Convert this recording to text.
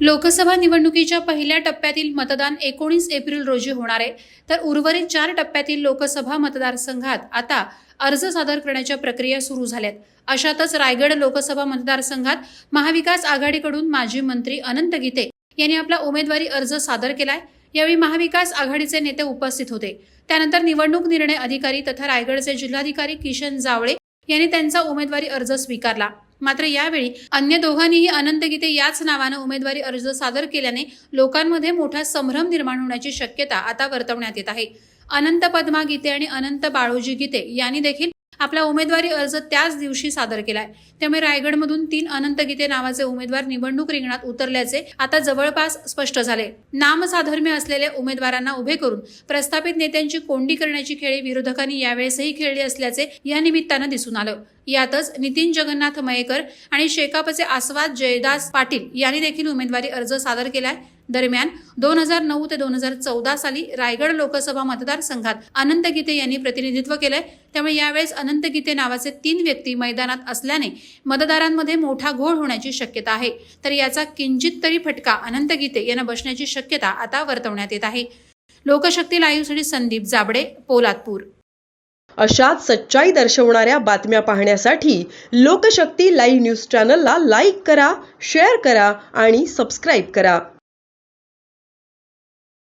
लोकसभा निवडणुकीच्या पहिल्या टप्प्यातील मतदान एकोणीस एप्रिल रोजी होणार आहे. तर उर्वरित चार टप्प्यातील लोकसभा मतदारसंघात आता अर्ज सादर करण्याच्या प्रक्रिया सुरू झाल्यात. अशातच रायगड लोकसभा मतदारसंघात महाविकास आघाडीकडून माजी मंत्री अनंत गीते यांनी आपला उमेदवारी अर्ज सादर केलाय. यावेळी महाविकास आघाडीचे नेते उपस्थित होते. त्यानंतर निवडणूक निर्णय अधिकारी तथा रायगडचे जिल्हाधिकारी किशन जावळे यांनी त्यांचा उमेदवारी अर्ज स्वीकारला. मात्र यावेळी अन्य दोघांनीही अनंत गीते याच नावानं उमेदवारी अर्ज सादर केल्याने लोकांमध्ये मोठा संभ्रम निर्माण होण्याची शक्यता आता वर्तवण्यात येत आहे. अनंत पद्मा गीते आणि अनंत बाळोजी गीते यांनी देखील आपला उमेदवारी अर्ज त्याच दिवशी सादर केलाय. त्यामुळे रायगडमधून तीन अनंत गीते नावाचे उमेदवार निवडणूक रिंगणात उतरल्याचे आता जवळपास स्पष्ट झाले. नामसाधर्म्य असलेल्या उमेदवारांना उभे करून प्रस्थापित नेत्यांची कोंडी करण्याची खेळी विरोधकांनी यावेळेसही खेळली असल्याचे या निमित्तानं दिसून आलं. यातच नितीन जगन्नाथ मयेकर आणि शेकापचे आस्वाद जयदास पाटील यांनी देखील उमेदवारी अर्ज सादर केलाय. दरम्यान दोन हजार नऊ ते दोन हजार चौदा साली रायगड लोकसभा मतदारसंघात अनंत गीते यांनी प्रतिनिधित्व केलंय. त्यामुळे यावेळेस अनंत गीते नावाचे तीन व्यक्ती मैदानात असल्याने मतदारांमध्ये मोठा घोळ होण्याची शक्यता आहे. तर याचा किंचित तरी फटका अनंत गीते यांना बसण्याची शक्यता आता वर्तवण्यात येत आहे. लोकशक्ती लाईव्हसाठी संदीप जाबडे पोलादपूर. अशाच सच्चाई दर्शवणाऱ्या बातम्या पाहण्यासाठी लोकशक्ती लाईव्ह न्यूज चॅनलला लाईक करा शेअर करा आणि सबस्क्राईब करा.